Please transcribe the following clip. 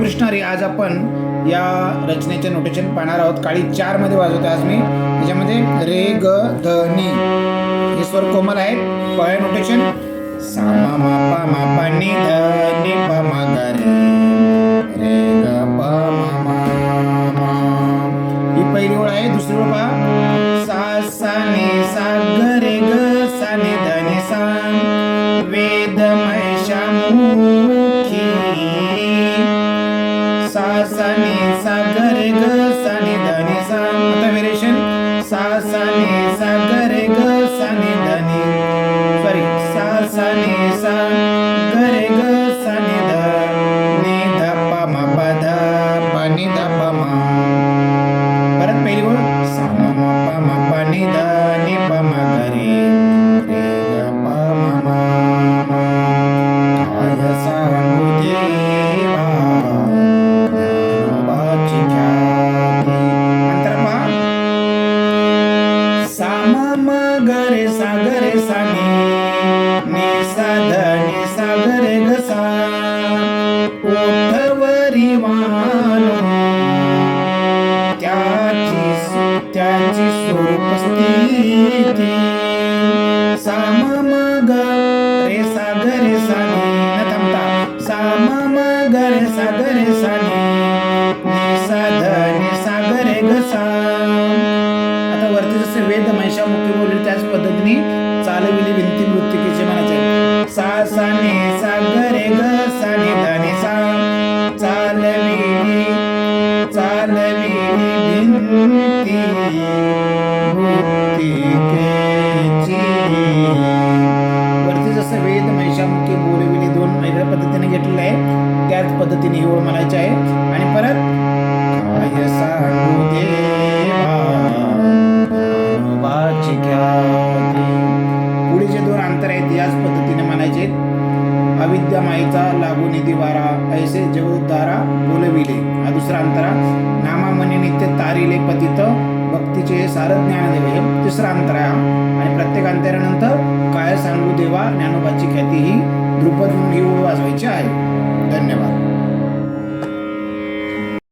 कृष्णारी आज आपण या रचनेचे नोटेशन पाहणार आहोत. काळी चारमध्ये वाजवतो आज मी. त्याच्यामध्ये रे ग ध नी. हे स्वर कोमल आहे पळ्या नोटेशन सा मा मा पा मा पा नी ध नी पा मा ग रे. रे ग प मा मा मा. ही पहिली ओळ आहे. दुसरी ओळ पहा. सा सा नी सा ग रे ग सा नी ध नी सा. वेद सा नी सा ग रे ग सा सॉरी सा सा सा म म ग रे सा ग रे ओठवरी वाहनो त्याची त्याची स्वरूप स्थिती साम चालविली विनती मृत्युकीचे म्हणायचे सा सा नी सा ग रे ग सा नी ध नी सा. चालविली चालविली भिंती मृत्तिकेची वरती जसं वेद महिषामुखी बोलविली दोन वेगळ्या पद्धतीने घेतलेलं आहे त्याच पद्धतीने ही ओळ म्हणायची आहे. आणि परत आहेत याच पद्धतीने म्हणायचे अविद्या माईचा लागू निधी वारा ऐसे जगदारा बोलविले. हा दुसरा अंतरा. नामा मनी नित्य तारिले पतित भक्तीचे सार ज्ञान देवे तिसरा अंतरा आणि प्रत्येक अंतरानंतर काय सांगू देवा ज्ञानोबाची ख्याती ही द्रुपद म्हणून वाजवायची आहे. धन्यवाद.